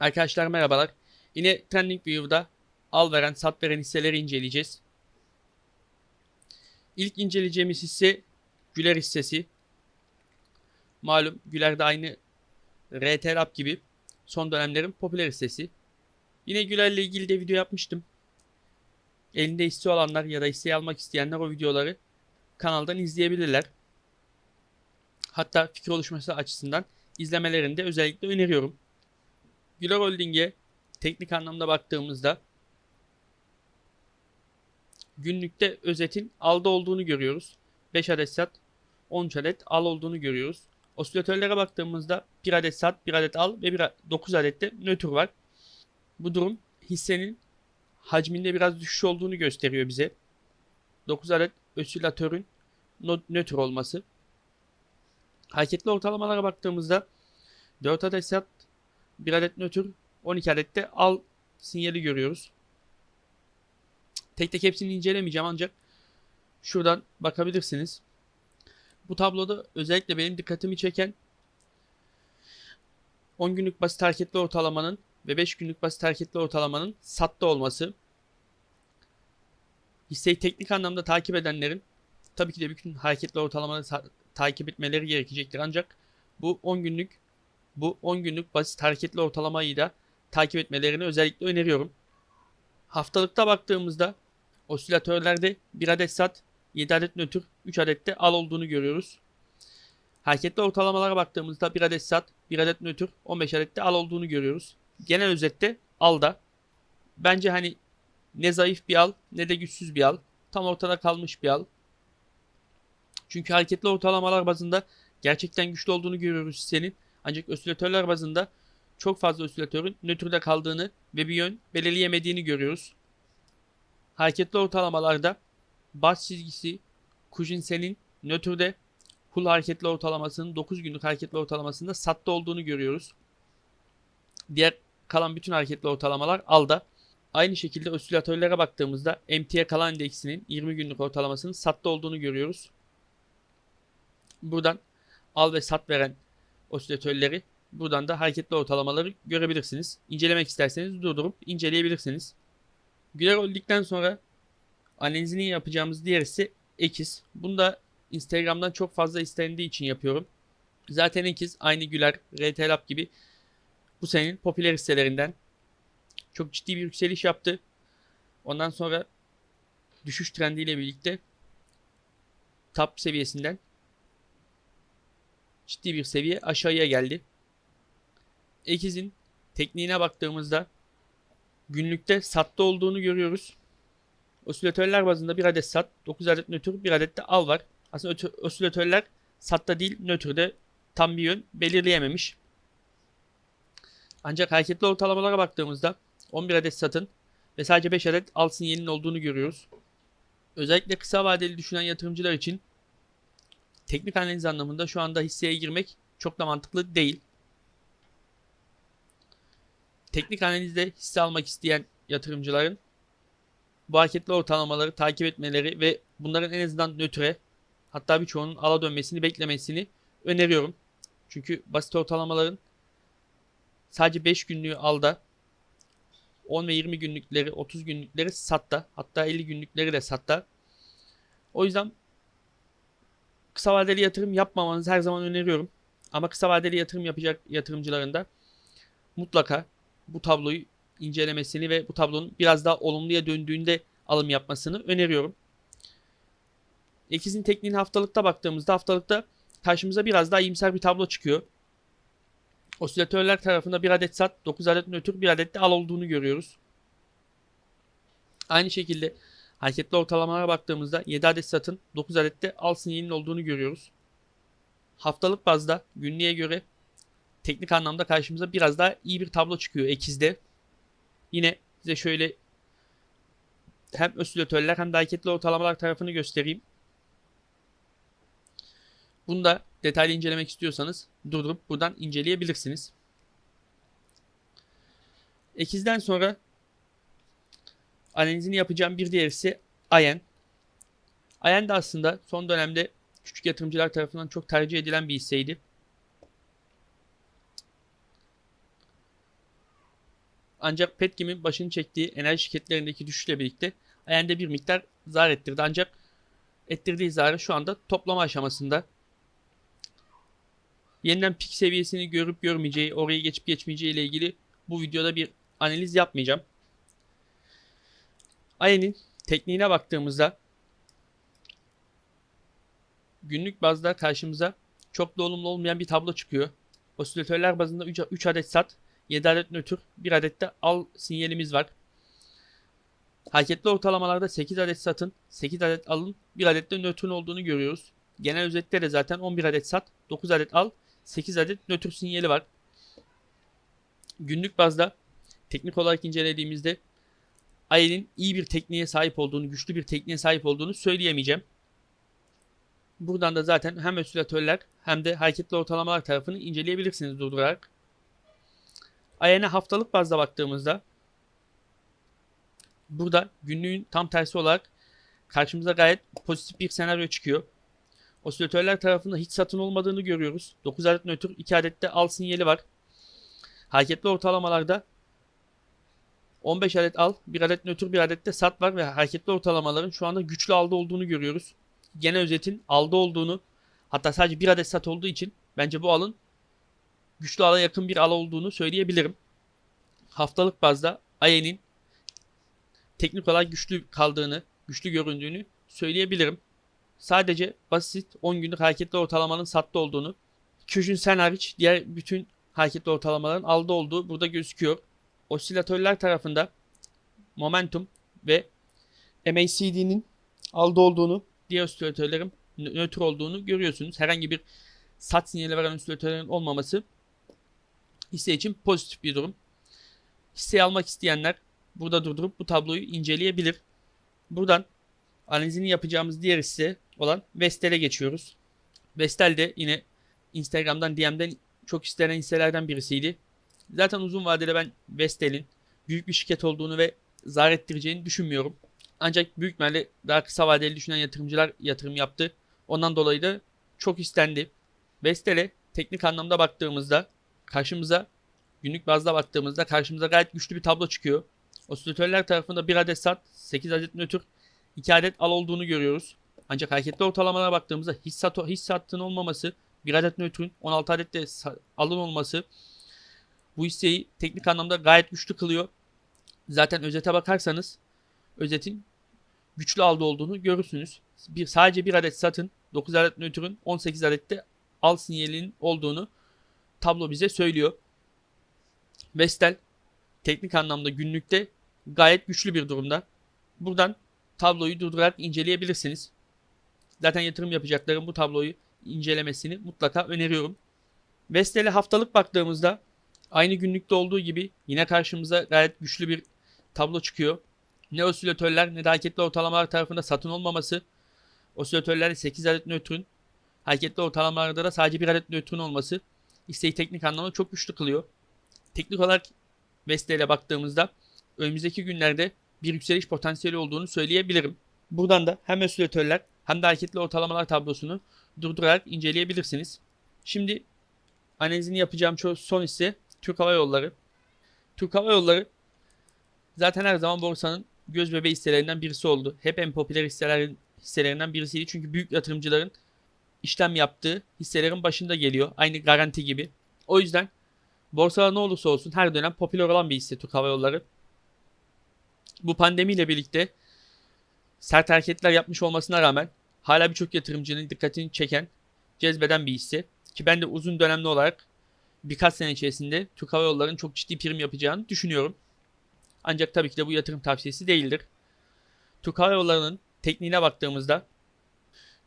Arkadaşlar merhabalar. Yine Trending View'da al veren, sat veren hisseleri inceleyeceğiz. İlk inceleyeceğimiz hisse Güler hissesi. Malum Güler de aynı RT Lab gibi son dönemlerin popüler hissesi. Yine Güler'le ilgili de video yapmıştım. Elinde hisse olanlar ya da hisseyi almak isteyenler o videoları kanaldan izleyebilirler. Hatta fikir oluşması açısından izlemelerini de özellikle öneriyorum. Güler Holding'e teknik anlamda baktığımızda günlükte özetin alda olduğunu görüyoruz. 5 adet sat, 13 adet al olduğunu görüyoruz. Osilatörlere baktığımızda 1 adet sat, 1 adet al ve 1, 9 adet de nötr var. Bu durum hissenin hacminde biraz düşüş olduğunu gösteriyor bize. 9 adet osilatörün nötr olması. Hareketli ortalamalara baktığımızda 4 adet sat, 1 adet nötr, 12 adet de al sinyali görüyoruz. Tek tek hepsini incelemeyeceğim ancak şuradan bakabilirsiniz. Bu tabloda özellikle benim dikkatimi çeken 10 günlük basit hareketli ortalamanın ve 5 günlük basit hareketli ortalamanın satta olması. Hisseyi teknik anlamda takip edenlerin tabii ki de bütün hareketli ortalamaları takip etmeleri gerekecektir. Ancak bu 10 günlük bu 10 günlük basit hareketli ortalamayı da takip etmelerini özellikle öneriyorum. Haftalıkta baktığımızda osilatörlerde 1 adet sat, 7 adet nötr, 3 adet de al olduğunu görüyoruz. Hareketli ortalamalara baktığımızda 1 adet sat, 1 adet nötr, 15 adet de al olduğunu görüyoruz. Genel özette alda. Bence hani ne zayıf bir al ne de güçsüz bir al. Tam ortada kalmış bir al. Çünkü hareketli ortalamalar bazında gerçekten güçlü olduğunu görüyoruz hissenin. Ancak osilatörler bazında çok fazla osilatörün nötrde kaldığını ve bir yön belirleyemediğini görüyoruz. Hareketli ortalamalarda baş çizgisi Kujinsen'in nötrde Hull hareketli ortalamasının 9 günlük hareketli ortalamasında satta olduğunu görüyoruz. Diğer kalan bütün hareketli ortalamalar alda. Aynı şekilde osilatörlere baktığımızda MTA kalan endeksinin 20 günlük ortalamasının satta olduğunu görüyoruz. Buradan al ve sat veren osilatörleri buradan da hareketli ortalamaları görebilirsiniz. İncelemek isterseniz durdurup inceleyebilirsiniz. Güler olduktan sonra analizini yapacağımız diğer ise Ekiz. Bunu da Instagram'dan çok fazla istendiği için yapıyorum. Zaten Ekiz aynı Güler, RT Lab gibi bu senenin popüler hisselerinden çok ciddi bir yükseliş yaptı. Ondan sonra düşüş trendiyle birlikte top seviyesinden ciddi bir seviye aşağıya geldi. Ekiz'in tekniğine baktığımızda günlükte satta olduğunu görüyoruz. Osilatörler bazında bir adet sat, 9 adet nötr, bir adet de al var. Aslında osilatörler satta değil nötrde tam bir yön belirleyememiş. Ancak hareketli ortalamalara baktığımızda 11 adet satın ve sadece 5 adet al sinyalinin olduğunu görüyoruz. Özellikle kısa vadeli düşünen yatırımcılar için teknik analiz anlamında şu anda hisseye girmek çok da mantıklı değil. Teknik analizde hisse almak isteyen yatırımcıların bu hareketli ortalamaları takip etmeleri ve bunların en azından nötre hatta birçoğunun ala dönmesini beklemesini öneriyorum. Çünkü basit ortalamaların sadece 5 günlüğü alda 10 ve 20 günlükleri 30 günlükleri satta hatta 50 günlükleri de satta. O yüzden kısa vadeli yatırım yapmamanızı her zaman öneriyorum. Ama kısa vadeli yatırım yapacak yatırımcıların da mutlaka bu tabloyu incelemesini ve bu tablonun biraz daha olumluya döndüğünde alım yapmasını öneriyorum. Ekiz'in tekniğini haftalıkta baktığımızda haftalıkta karşımıza biraz daha iyimser bir tablo çıkıyor. Osilatörler tarafında bir adet sat, 9 adet nötr, bir adet de al olduğunu görüyoruz. Aynı şekilde hareketli ortalamalara baktığımızda 7 adet satın, 9 adet de al sinyalinin olduğunu görüyoruz. Haftalık bazda günlüğe göre teknik anlamda karşımıza biraz daha iyi bir tablo çıkıyor Ekiz'de. Yine size şöyle hem osilatörler hem de hareketli ortalamalar tarafını göstereyim. Bunu da detaylı incelemek istiyorsanız durdurup buradan inceleyebilirsiniz. Ekiz'den sonra analizini yapacağım bir diğer ise Ayen. Ayen de aslında son dönemde küçük yatırımcılar tarafından çok tercih edilen bir hisseydi. Ancak Petgim'in başını çektiği enerji şirketlerindeki düşüşle birlikte ayağında bir miktar zarar ettirdi. Ancak ettirdiği zararı şu anda toplama aşamasında. Yeniden pik seviyesini görüp görmeyeceği, oraya geçip geçmeyeceği ile ilgili bu videoda bir analiz yapmayacağım. Ay'nin tekniğine baktığımızda günlük bazda karşımıza çok da olumlu olmayan bir tablo çıkıyor. Osilatörler bazında 3 adet sat, 7 adet nötr, 1 adet de al sinyalimiz var. Hareketli ortalamalarda 8 adet satın, 8 adet alın, 1 adet de nötrün olduğunu görüyoruz. Genel özette de zaten 11 adet sat, 9 adet al, 8 adet nötr sinyali var. Günlük bazda teknik olarak incelediğimizde Ayel'in iyi bir tekniğe sahip olduğunu, güçlü bir tekniğe sahip olduğunu söyleyemeyeceğim. Buradan da zaten hem osilatörler hem de hareketli ortalamalar tarafını inceleyebilirsiniz durdurarak. Ayena haftalık bazda baktığımızda burada günlüğün tam tersi olarak karşımıza gayet pozitif bir senaryo çıkıyor. Osilatörler tarafında hiç satın olmadığını görüyoruz. 9 adet nötr, 2 adet de al sinyali var. Hareketli ortalamalarda 15 adet al, 1 adet nötr, 1 adet de sat var ve hareketli ortalamaların şu anda güçlü aldı olduğunu görüyoruz. Gene özetin aldı olduğunu hatta sadece 1 adet sat olduğu için bence bu alın güçlü ala yakın bir al olduğunu söyleyebilirim. Haftalık bazda Ayen'in teknik olarak güçlü kaldığını, güçlü göründüğünü söyleyebilirim. Sadece basit 10 günlük hareketli ortalamanın sattı olduğunu, Kyujin Sen hariç diğer bütün hareketli ortalamaların aldı olduğu burada gözüküyor. Osilatörler tarafında momentum ve MACD'nin aldı olduğunu, diğer osilatörlerin nötr olduğunu görüyorsunuz. Herhangi bir sat sinyali veren osilatörlerin olmaması hisse için pozitif bir durum. Hisseyi almak isteyenler burada durdurup bu tabloyu inceleyebilir. Buradan analizini yapacağımız diğer hisse olan Vestel'e geçiyoruz. Vestel de yine Instagram'dan DM'den çok istenen hisselerden birisiydi. Zaten uzun vadede ben Vestel'in büyük bir şirket olduğunu ve zarar ettireceğini düşünmüyorum. Ancak büyük ihtimalle daha kısa vadeli düşünen yatırımcılar yatırım yaptı. Ondan dolayı da çok istendi. Vestel'e teknik anlamda baktığımızda karşımıza günlük bazda baktığımızda karşımıza gayet güçlü bir tablo çıkıyor. Osilatörler tarafında 1 adet sat, 8 adet nötr, 2 adet al olduğunu görüyoruz. Ancak hareketli ortalamalara baktığımızda hiç, sat, olmaması, 1 adet nötrün, 16 adet de alın olması bu hisseyi teknik anlamda gayet güçlü kılıyor. Zaten özete bakarsanız özetin güçlü aldı olduğunu görürsünüz. Bir, sadece bir adet satın, 9 adet nötrün, 18 adet de al sinyalinin olduğunu tablo bize söylüyor. Vestel teknik anlamda günlükte gayet güçlü bir durumda. Buradan tabloyu durdurarak inceleyebilirsiniz. Zaten yatırım yapacakların bu tabloyu incelemesini mutlaka öneriyorum. Vestel'e haftalık baktığımızda aynı günlükte olduğu gibi yine karşımıza gayet güçlü bir tablo çıkıyor. Ne osilatörler ne de hareketli ortalamalar tarafında satın olmaması. Osilatörlerde 8 adet nötrün, hareketli ortalamalarda da sadece 1 adet nötrün olması hisseyi teknik anlamda çok güçlü kılıyor. Teknik olarak Vestel'e baktığımızda önümüzdeki günlerde bir yükseliş potansiyeli olduğunu söyleyebilirim. Buradan da hem osilatörler hem de hareketli ortalamalar tablosunu durdurarak inceleyebilirsiniz. Şimdi analizini yapacağım son ise Türk Hava Yolları. Türk Hava Yolları zaten her zaman borsanın göz bebeği hisselerinden birisi oldu. Hep en popüler hisselerin, hisselerinden birisiydi. Çünkü büyük yatırımcıların işlem yaptığı hisselerin başında geliyor. Aynı garanti gibi. O yüzden borsada ne olursa olsun her dönem popüler olan bir hisse Türk Hava Yolları. Bu pandemiyle birlikte sert hareketler yapmış olmasına rağmen hala birçok yatırımcının dikkatini çeken, cezbeden bir hisse. Ki ben de uzun dönemli olarak birkaç sene içerisinde Türk Hava Yolları'nın çok ciddi prim yapacağını düşünüyorum. Ancak tabii ki de bu yatırım tavsiyesi değildir. Türk Hava Yolları'nın tekniğine baktığımızda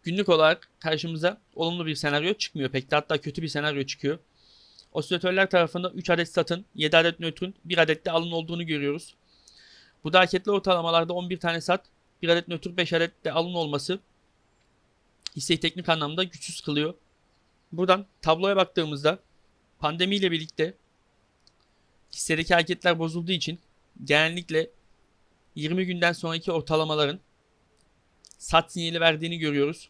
günlük olarak karşımıza olumlu bir senaryo çıkmıyor pek de hatta kötü bir senaryo çıkıyor. Osilatörler tarafında 3 adet satın, 7 adet nötrün, 1 adet de alın olduğunu görüyoruz. Bu da hareketli ortalamalarda 11 tane sat, 1 adet nötr, 5 adet de alın olması hisseyi teknik anlamda güçsüz kılıyor. Buradan tabloya baktığımızda pandemiyle birlikte hissedeki hareketler bozulduğu için genellikle 20 günden sonraki ortalamaların sat sinyali verdiğini görüyoruz.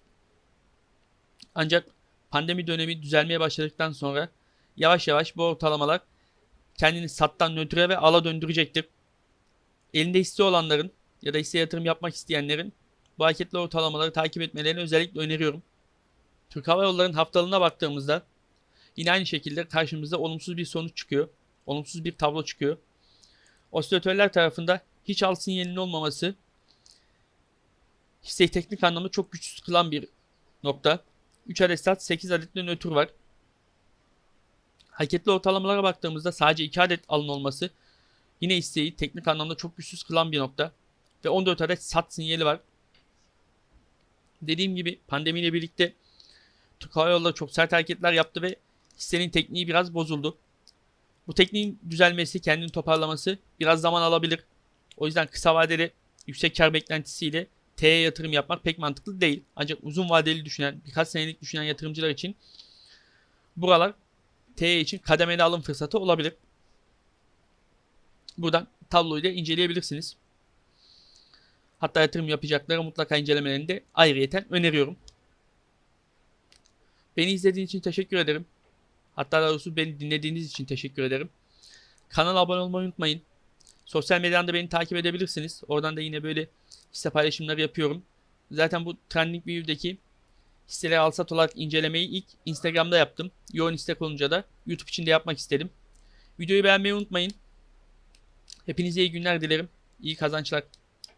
Ancak pandemi dönemi düzelmeye başladıktan sonra yavaş yavaş bu ortalamalar kendini sattan nötre ve ala döndürecektir. Elinde hisse olanların ya da hisse yatırım yapmak isteyenlerin bu hareketli ortalamaları takip etmelerini özellikle öneriyorum. Türk Hava Yolları'nın haftalığına baktığımızda yine aynı şekilde karşımıza olumsuz bir sonuç çıkıyor. Olumsuz bir tablo çıkıyor. Osilatörler tarafında hiç al sinyalinin olmaması hisseyi teknik anlamda çok güçsüz kılan bir nokta. 3 adet sat, 8 adet de nötr var. Hareketli ortalamalara baktığımızda sadece 2 adet alın olması yine hisseyi teknik anlamda çok güçsüz kılan bir nokta. Ve 14 adet sat sinyali var. Dediğim gibi pandemiyle birlikte Türk Hava Yolları çok sert hareketler yaptı ve hissenin tekniği biraz bozuldu. Bu tekniğin düzelmesi, kendini toparlaması biraz zaman alabilir. O yüzden kısa vadeli yüksek kar beklentisiyle T'ye yatırım yapmak pek mantıklı değil. Ancak uzun vadeli düşünen, birkaç senelik düşünen yatırımcılar için buralar T için kademeli alım fırsatı olabilir. Buradan tabloyu da inceleyebilirsiniz. Hatta yatırım yapacakları mutlaka incelemelerini de ayrıyeten öneriyorum. Beni izlediğiniz için teşekkür ederim. Hatta daha doğrusu beni dinlediğiniz için teşekkür ederim. Kanala abone olmayı unutmayın. Sosyal medyadan da beni takip edebilirsiniz. Oradan da yine böyle hisse paylaşımları yapıyorum. Zaten bu Trending View'deki hisseleri alsat olarak incelemeyi ilk Instagram'da yaptım. Yoğun istek olunca da YouTube için de yapmak istedim. Videoyu beğenmeyi unutmayın. Hepinize iyi günler dilerim. İyi kazançlar.